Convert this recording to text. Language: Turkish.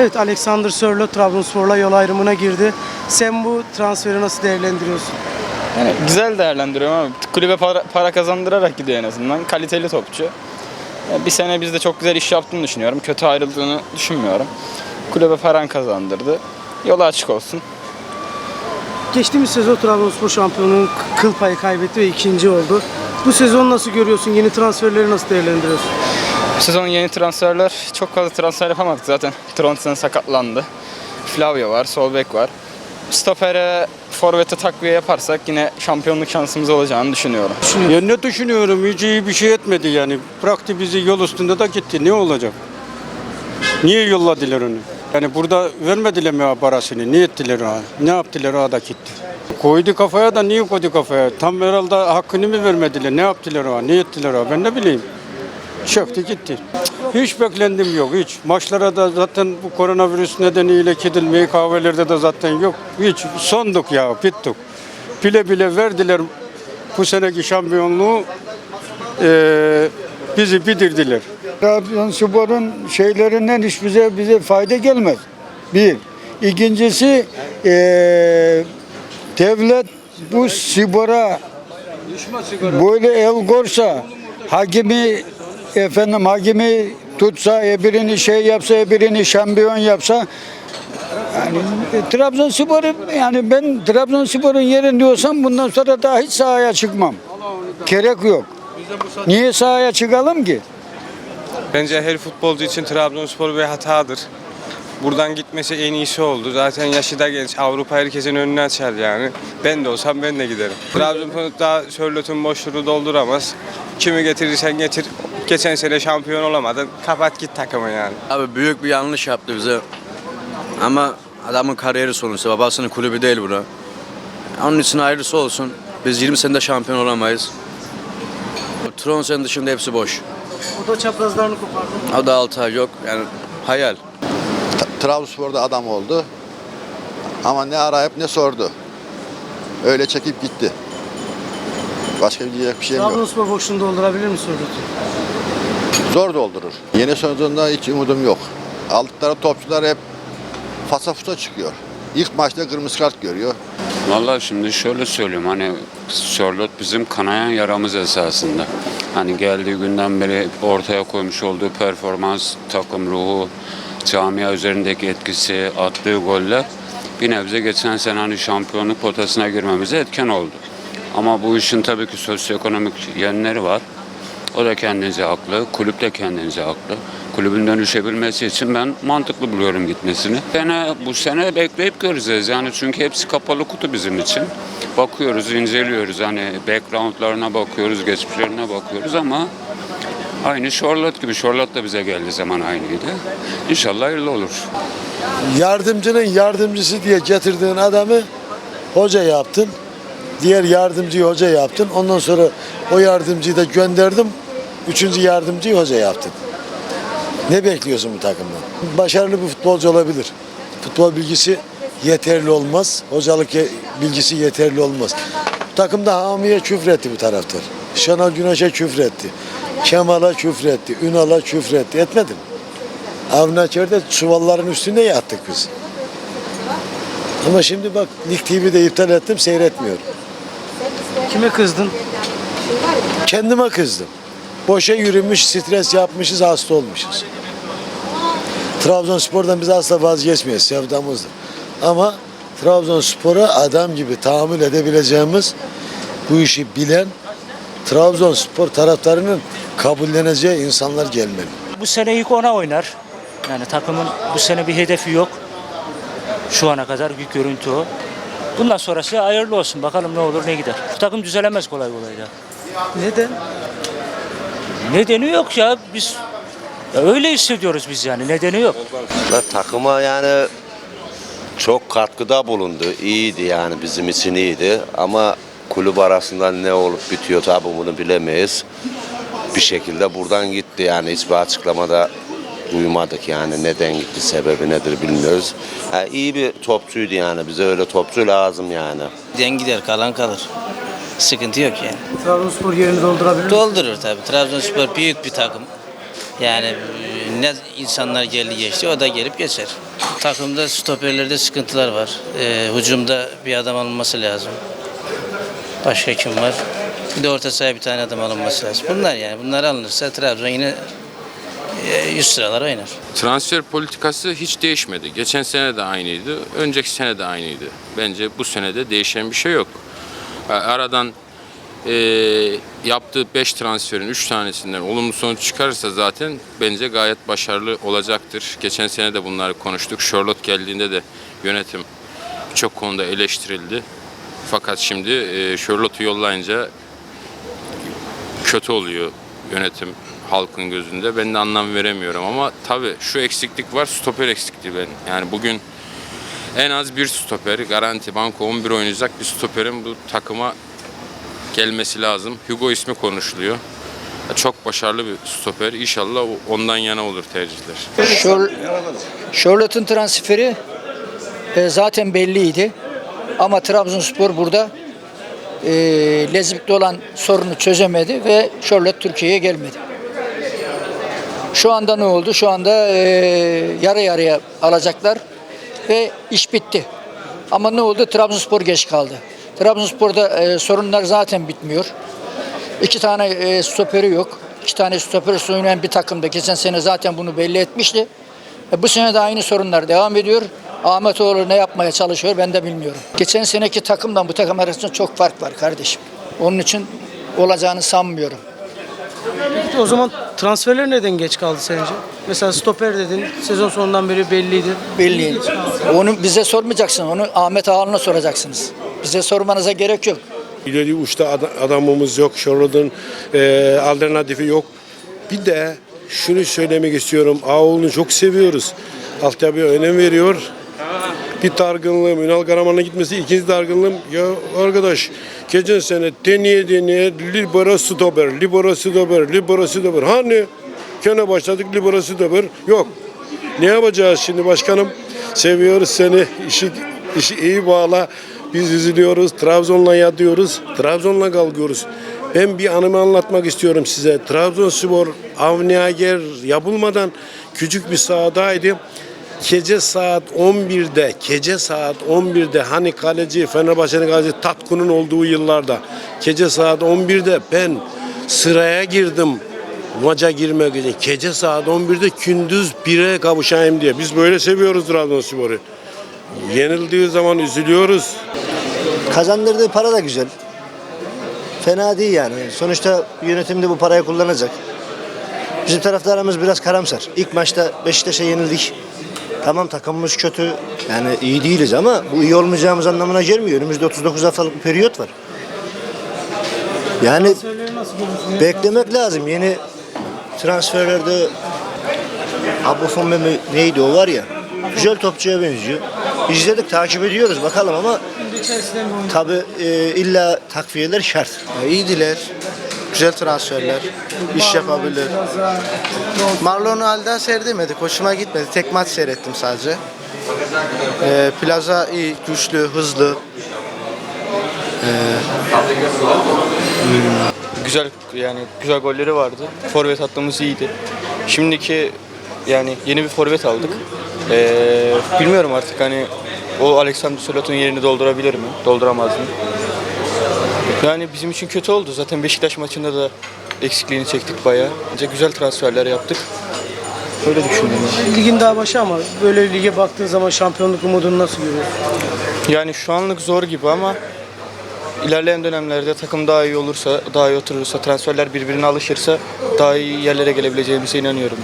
Evet Alexander Sörloth Trabzonspor'la yol ayrımına girdi. Sen bu transferi nasıl değerlendiriyorsun? Yani güzel değerlendiriyorum ama kulübe para, para kazandırarak gidiyor en azından. Kaliteli topçu. Yani bir sene bizde çok güzel iş yaptığını düşünüyorum. Kötü ayrıldığını düşünmüyorum. Kulübe paran kazandırdı. Yolu açık olsun. Geçtiğimiz sezon Trabzonspor şampiyonluğun k- kıl payı kaybetti ve ikinci oldu. Bu sezon nasıl görüyorsun? Yeni transferleri nasıl değerlendiriyorsun? Bu sezon yeni transferler çok fazla transfer yapamadık zaten. Tronsen sakatlandı. Flavio var, sol bek var. Stopere, forvete takviye yaparsak yine şampiyonluk şansımız olacağını düşünüyorum. Ya ne düşünüyorum? Hiç iyi bir şey etmedi yani. Bıraktı bizi yol üstünde de gitti. Ne olacak? Niye yolladılar onu? Yani burada vermediler mi parasını? Ne ettiler o? Ne yaptılar o da gitti? Koydu kafaya da niye koydu kafaya? Tam herhalde hakkını mı vermediler? Ne yaptılar o? Ne ettiler o? Ben ne bileyim. Çöktü gitti. Hiç beklendim yok hiç. Maçlara da zaten bu koronavirüs nedeniyle gidilmeyi kahvelerde de zaten yok. Hiç sonduk ya bittik. Bile bile verdiler bu seneki şampiyonluğu eee, bizi bitirdiler. Trabzonspor'un şeylerinden hiç bize bize fayda gelmez. Bir. İkincisi eee, devlet bu spora böyle el korsa hakimi efendim hakimi tutsa birini şey yapsa birini şampiyon yapsa yani e, Trabzonspor'u yani ben Trabzonspor'un yerinde olsam bundan sonra daha hiç sahaya çıkmam. Gerek yok. Niye sahaya çıkalım ki? Bence her futbolcu için Trabzonspor bir hatadır. Buradan gitmesi en iyisi oldu. Zaten yaşı da genç. Avrupa herkesin önünü açar yani. Ben de olsam ben de giderim. Trabzonspor daha Sörlot'un boşluğunu dolduramaz. Kimi getirirsen getir. Geçen sene şampiyon olamadın. Kapat git takımı yani. Abi büyük bir yanlış yaptı bize. Ama adamın kariyeri sonuçta. Babasının kulübü değil bura. Onun için ayrısı olsun. Biz 20 senede şampiyon olamayız. Tronsen dışında hepsi boş. O da çaprazlarını kopardı. O da 6 ay yok. Yani hayal. Trabzonspor'da adam oldu. Ama ne arayıp ne sordu. Öyle çekip gitti. Başka bir diyecek bir şeyim yok. Trabzonspor boşluğunu doldurabilir mi Sörloth'u? Zor doldurur. Yeni sezonda hiç umudum yok. Aldıkları topçular hep fasa fusa çıkıyor. İlk maçta kırmızı kart görüyor. Vallahi şimdi şöyle söyleyeyim hani Sörloth bizim kanayan yaramız esasında. Hani geldiği günden beri ortaya koymuş olduğu performans, takım ruhu, camia üzerindeki etkisi, attığı goller bir nebze geçen sene hani şampiyonluk potasına girmemize etken oldu. Ama bu işin tabii ki sosyoekonomik yönleri var. O da kendince haklı, kulüp de kendince haklı. Kulübün dönüşebilmesi için ben mantıklı buluyorum gitmesini. Sene, bu sene bekleyip göreceğiz yani çünkü hepsi kapalı kutu bizim için. Bakıyoruz, inceliyoruz hani backgroundlarına bakıyoruz, geçmişlerine bakıyoruz ama aynı Charlotte gibi. Charlotte da bize geldiği zaman aynıydı. İnşallah hayırlı olur. yardımcının yardımcısı diye getirdiğin adamı hoca yaptın. Diğer yardımcıyı hoca yaptın. Ondan sonra o yardımcıyı da gönderdim. Üçüncü yardımcıyı hoca yaptın. Ne bekliyorsun bu takımdan? Başarılı bir futbolcu olabilir. Futbol bilgisi yeterli olmaz. Hocalık bilgisi yeterli olmaz. Takımda Hami'ye küfretti bu taraftar. Şenol Güneş'e küfretti. Kemal'a küfretti. Ünal'a küfretti. Etmedi mi? Avnaker'de çuvalların üstünde yattık biz. Ama şimdi bak Lig TV'de iptal ettim seyretmiyorum. Kime kızdın? Kendime kızdım. Boşa yürümüş, stres yapmışız, hasta olmuşuz. Trabzonspor'dan biz asla vazgeçmeyiz, sevdamızdır. Ama Trabzonspor'a adam gibi tahammül edebileceğimiz, bu işi bilen Trabzonspor taraftarının kabulleneceği insanlar gelmeli. Bu sene ilk ona oynar. Yani takımın bu sene bir hedefi yok. Şu ana kadar bir görüntü o. Bundan sonrası hayırlı olsun. Bakalım ne olur ne gider. Bu takım düzelemez kolay kolay da. Neden? Nedeni yok ya. Biz ya öyle hissediyoruz biz yani. Nedeni yok. Ve takıma yani çok katkıda bulundu. İyiydi yani bizim için iyiydi. Ama kulüp arasında ne olup bitiyor tabi bunu bilemeyiz. Bir şekilde buradan gitti yani hiçbir açıklamada duymadık yani neden gitti sebebi nedir bilmiyoruz. Ha, iyi bir topçuydu yani bize öyle topçu lazım yani. Den gider kalan kalır. Sıkıntı yok yani. Trabzonspor yerini doldurabilir mi? Doldurur tabii. Trabzonspor büyük bir takım. Yani e, Yani ne insanlar geldi geçti o da gelip geçer. Takımda stoperlerde sıkıntılar var. Ee, hücumda bir adam alınması lazım. Başka kim var? Bir de orta sahaya bir tane adam alınması lazım. Bunlar yani. Bunlar alınırsa Trabzon yine e, 100 sıralar oynar. Transfer politikası hiç değişmedi. Geçen sene de aynıydı, önceki sene de aynıydı. Bence bu sene de değişen bir şey yok. Aradan eee, yaptığı 5 transferin 3 tanesinden olumlu sonuç çıkarırsa zaten bence gayet başarılı olacaktır. Geçen sene de bunları konuştuk. Charlotte geldiğinde de yönetim birçok konuda eleştirildi. Fakat şimdi eee Charlotte'u yollayınca kötü oluyor yönetim halkın gözünde. Ben de anlam veremiyorum ama tabii şu eksiklik var. Stoper eksikliği ben. Yani bugün en az bir stoper garanti banko 11 oynayacak bir stoperin bu takıma gelmesi lazım. Hugo ismi konuşuluyor. Çok başarılı bir stoper. İnşallah ondan yana olur tercihler. Charlotte'un transferi e, zaten belliydi. Ama Trabzonspor burada e, Lezik'te olan sorunu çözemedi ve Charlotte Türkiye'ye gelmedi. Şu anda ne oldu? Şu anda e, yarı yarıya alacaklar ve iş bitti. Ama ne oldu? Trabzonspor geç kaldı. Trabzonspor'da e, sorunlar zaten bitmiyor. İki tane e, stoperi yok. İki tane stoperi oynayan bir takımda geçen sene zaten bunu belli etmişti. E, bu sene de aynı sorunlar devam ediyor. Ahmetoğlu ne yapmaya çalışıyor ben de bilmiyorum. Geçen seneki takımdan bu takım arasında çok fark var kardeşim. Onun için olacağını sanmıyorum. Peki o zaman transferler neden geç kaldı sence? Mesela stoper dedin. Sezon sonundan beri belliydi. Belli. Onu bize sormayacaksın. Onu Ahmet Ağalı'na soracaksınız. Bize sormanıza gerek yok. İleri uçta ad- adamımız yok. Charlotte'un e, alternatifi yok. Bir de şunu söylemek istiyorum. Ağoğlu'nu çok seviyoruz. Altyapıya önem veriyor. Bir dargınlığım, Ünal Karaman'a gitmesi ikinci dargınlığım. Ya arkadaş geçen sene deneye deneye Libera stoper, Libera stoper, Libera stoper. Hani kene başladık Libera stoper. Yok. Ne yapacağız şimdi başkanım? Seviyoruz seni. İşi, işi iyi bağla. Biz üzülüyoruz. Trabzon'la yatıyoruz. Trabzon'la kalkıyoruz. Ben bir anımı anlatmak istiyorum size. Trabzonspor Avniager yapılmadan küçük bir sahadaydı. Gece saat 11'de, gece saat 11'de hani kaleci Fenerbahçe'nin kalecisi Tatkun'un olduğu yıllarda gece saat 11'de ben sıraya girdim maça girmek için. Gece saat 11'de gündüz 1'e kavuşayım diye. Biz böyle seviyoruz Trabzonspor'u. Yenildiği zaman üzülüyoruz. Kazandırdığı para da güzel. Fena değil yani. Sonuçta yönetimde bu parayı kullanacak. Bizim taraftarımız biraz karamsar. İlk maçta Beşiktaş'a yenildik. Tamam takımımız kötü. Yani iyi değiliz ama bu iyi olmayacağımız anlamına gelmiyor. Önümüzde 39 haftalık bir periyot var. Yani beklemek lazım. Yeni transferlerde Abofon mi neydi o var ya. Güzel topçuya benziyor. İzledik, takip ediyoruz bakalım ama tabi illa takviyeler şart. İyiydiler. Güzel transferler. iş yapabilir. Marlon halde seyredemedik. Hoşuma gitmedi. Tek maç seyrettim sadece. Ee, plaza iyi, güçlü, hızlı. Güzel yani güzel golleri vardı. Forvet hattımız iyiydi. Şimdiki yani yeni bir forvet aldık. Ee, bilmiyorum artık hani o Alexander Sörlot'un yerini doldurabilir mi? Dolduramaz mı? Yani bizim için kötü oldu. Zaten Beşiktaş maçında da eksikliğini çektik bayağı. Bence güzel transferler yaptık. Öyle düşünüyorum. Ligin daha başı ama böyle lige baktığın zaman şampiyonluk umudunu nasıl görüyorsun? Yani şu anlık zor gibi ama ilerleyen dönemlerde takım daha iyi olursa, daha iyi oturursa, transferler birbirine alışırsa daha iyi yerlere gelebileceğimize inanıyorum.